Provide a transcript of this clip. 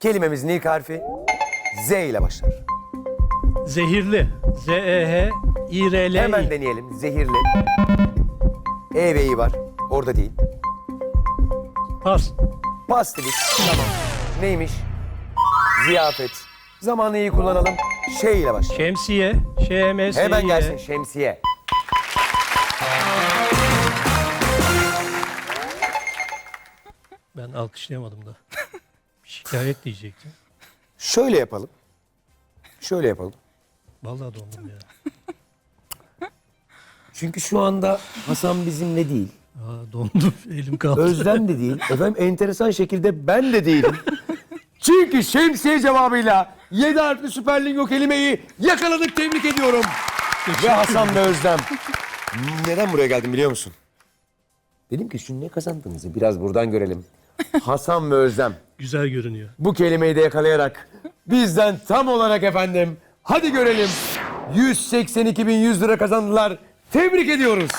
Kelimemizin ilk harfi Z ile başlar. Zehirli. E Z-E-H-İ-R-L-İ. Hemen deneyelim. Zehirli. E ve İ var. Orada değil. Pas. Pas dedik. Tamam. Neymiş? Ziyafet. Zamanı iyi kullanalım. Şey ile başlar. Şemsiye. Ş-M-S-İ-Y. Hemen gelsin şemsiye. Ben alkışlayamadım da. Şikayet diyecektim. Şöyle yapalım. Şöyle yapalım. Vallahi dondum ya. Çünkü şu anda Hasan bizimle değil. Aa, dondum. Elim kaldı. Özlem de değil. Efendim enteresan şekilde ben de değilim. Çünkü şemsiye cevabıyla 7 harfli Süper Lingo kelimeyi yakaladık. Tebrik ediyorum. Ve Hasan ve Özlem. Neden buraya geldim biliyor musun? Dedim ki şu ne kazandığınızı biraz buradan görelim. Hasan ve Özlem Güzel görünüyor. bu kelimeyi de yakalayarak bizden tam olarak efendim hadi görelim 182.100 lira kazandılar. Tebrik ediyoruz.